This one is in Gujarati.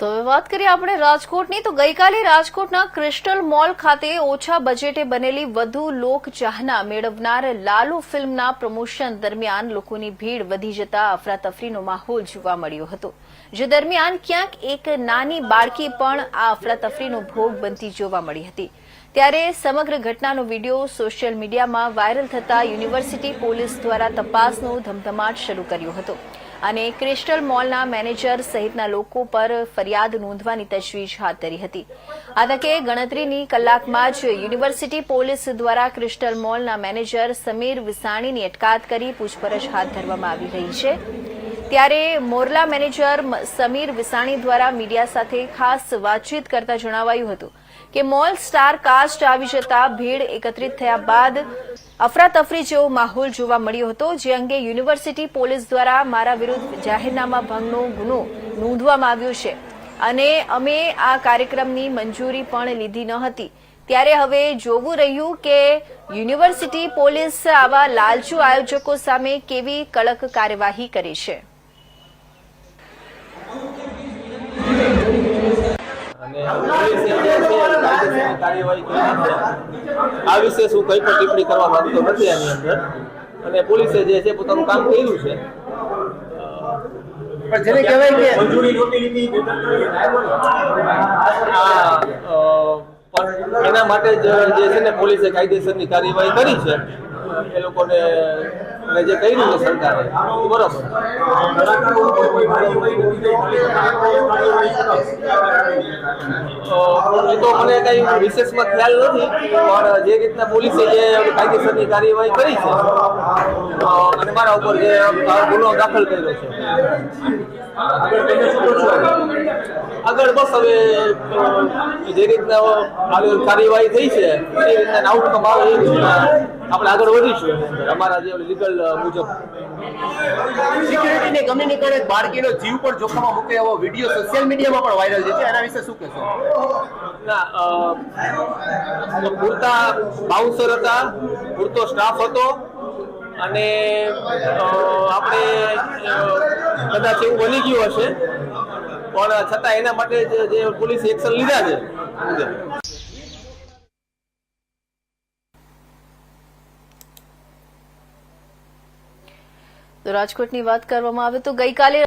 તો વાત કરીએ આપણે રાજકોટની. તો ગઈકાલે રાજકોટના ક્રિસ્ટલ મોલ ખાતે ઓછા બજેટે બનેલી વધુ લોકચાહના મેળવનાર લાલુ ફિલ્મના પ્રમોશન દરમિયાન લોકોની ભીડ વધી જતા અફરાતફરીનો માહોલ જોવા મળ્યો હતો. જે દરમિયાન ક્યાંક એક નાની બાળકી પણ આ અફરાતફરીનો ભોગ બનતી જોવા મળી હતી. ત્યારે સમગ્ર ઘટનાનો વીડિયો સોશિયલ મીડિયામાં વાયરલ થતા યુનિવર્સિટી પોલીસ દ્વારા તપાસનો ધમધમાટ શરૂ કર્યો હતો. અને ક્રિસ્ટલ મોલના મેનેજર સહિતના લોકો પર ફરિયાદ નોંધવાની તજવીજ હાથ ધરી હતી. આ તકે ગણતરીની કલાકમાં જ યુનિવર્સિટી પોલીસ દ્વારા ક્રિસ્ટલ મોલના મેનેજર સમીર વિસાણીની અટકાયત કરી પૂછપરછ હાથ ધરવામાં આવી રહી છે. ત્યારે મોરલા મેનેજર સમીર વિસાણી દ્વારા મીડિયા સાથે ખાસ વાતચીત કરતા જણાવાયું હતું કે મોલ સ્ટાર કાસ્ટ આવી જતા ભીડ એકત્રિત થયા બાદ અફરાતફરી જેવો માહોલ જોવા મળ્યો હતો, જે અંગે યુનિવર્સિટી પોલીસ દ્વારા મારા વિરુદ્ધ જાહેરનામા ભંગનો ગુનો નોંધવામાં આવ્યો છે. અને અમે આ કાર્યક્રમની મંજૂરી પણ લીધી ન હતી. ત્યારે હવે જોવું રહ્યું કે યુનિવર્સિટી પોલીસ આવા લાલચુ આયોજકો સામે કેવી કડક કાર્યવાહી કરે છે. અને પોલીસે જે છે કાયદેસરની કાર્યવાહી કરી છે આ વિશે શું કંઈ પણ ટિપ્પણી કરવા માંગતો નથી આની અંદર અને પોલીસે જે છે પોતાનું કામ કર્યું છે પણ જેને કહેવાય કે પણ એના માટે જે છે ને પોલીસે કાયદેસરની કાર્યવાહી કરી છે એ લોકોને ને જે કર્યું છે સરકારે બરોબર તો મને કઈ વિશેષમાં ખ્યાલ નથી, પણ જે રીતના પોલીસે જે કાયદેસરની કાર્યવાહી કરી છે અને મારા ઉપર જે ગુનો દાખલ કર્યો છે. આગળ બસ હવે જે રીતના આગળ કાર્યવાહી થઈ છે, એ રીતના આઉટકમ આવે આપણે આગળ વધીશું એની અંદર. અમારા જે લીગલ મુજબ. સિક્યુરિટીની કમીને કારણે બાળકીનો જીવ પણ જોખમમાં મૂકે એવો વીડિયો સોશિયલ મીડિયામાં પણ વાયરલ છે. એના વિશે શું કહેશો? ના પૂરતા બાઉન્સર હતા પૂરતો સ્ટાફ હતો અને આપણે કદાચ એવું બની ગયું હશે. પણ છતાં એના માટે જે પોલીસે એક્શન લીધા છે. તો રાજકોટની વાત કરવામાં આવે તો ગઈકાલે